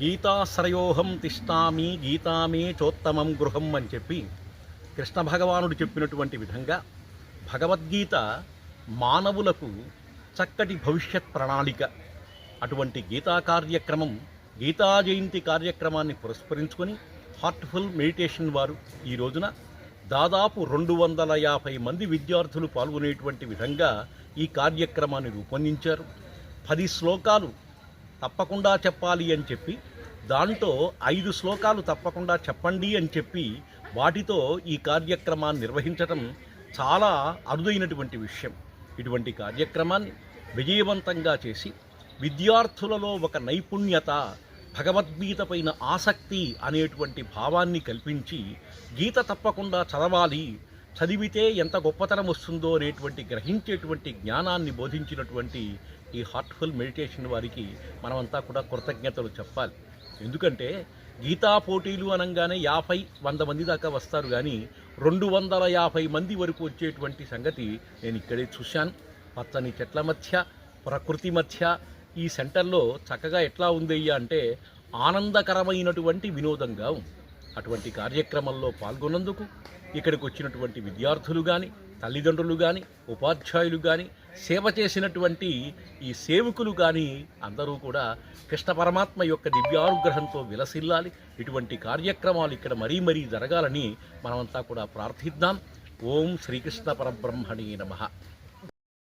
గీతాశ్రయోహం తిష్టామి గీతామే చోత్తమం గృహం అని చెప్పి కృష్ణ భగవానుడు చెప్పినటువంటి విధంగా భగవద్గీత మానవులకు చక్కటి భవిష్యత్ ప్రణాళిక. అటువంటి గీతా కార్యక్రమం గీతా జయంతి కార్యక్రమాన్ని పురస్కరించుకొని హార్ట్ఫుల్ మెడిటేషన్ వారు ఈ రోజున దాదాపు రెండు వందల యాభై మంది విద్యార్థులు పాల్గొనేటువంటి విధంగా ఈ కార్యక్రమాన్ని రూపొందించారు. పది శ్లోకాలు తప్పకుండా చెప్పాలి అని చెప్పి దాంట్లో ఐదు శ్లోకాలు తప్పకుండా చెప్పండి అని చెప్పి వాటితో ఈ కార్యక్రమాన్ని నిర్వహించటం చాలా అరుదైనటువంటి విషయం. ఇటువంటి కార్యక్రమాన్ని విజయవంతంగా చేసి విద్యార్థులలో ఒక నైపుణ్యత భగవద్గీత పైన ఆసక్తి అనేటువంటి భావాన్ని కల్పించి గీత తప్పకుండా చదవాలి చదివితే ఎంత గొప్పతనం వస్తుందో అనేటువంటి గ్రహించేటువంటి జ్ఞానాన్ని బోధించినటువంటి ఈ హార్ట్ఫుల్ మెడిటేషన్ వారికి మనమంతా కూడా కృతజ్ఞతలు చెప్పాలి. ఎందుకంటే గీతా పోటీలు అనగానే యాభై వంద మంది దాకా వస్తారు కానీ రెండు వందల యాభై మంది వరకు వచ్చేటువంటి సంగతి నేను ఇక్కడే చూశాను. పచ్చని చెట్ల మధ్య ప్రకృతి మధ్య ఈ సెంటర్లో చక్కగా ఎట్లా ఉందయ్యా అంటే ఆనందకరమైనటువంటి వినోదంగా ఉంది. అటువంటి కార్యక్రమంలో పాల్గొన్నందుకు ఇక్కడికి వచ్చినటువంటి విద్యార్థులు కానీ తల్లిదండ్రులు కానీ ఉపాధ్యాయులు కానీ సేవ చేసినటువంటి ఈ సేవకులు కానీ అందరూ కూడా కృష్ణ పరమాత్మ యొక్క దివ్యానుగ్రహంతో విలసిల్లాలి. ఇటువంటి కార్యక్రమాలు ఇక్కడ మరీ మరీ జరగాలని మనమంతా కూడా ప్రార్థిద్దాం. ఓం శ్రీకృష్ణ పరబ్రహ్మణే నమః.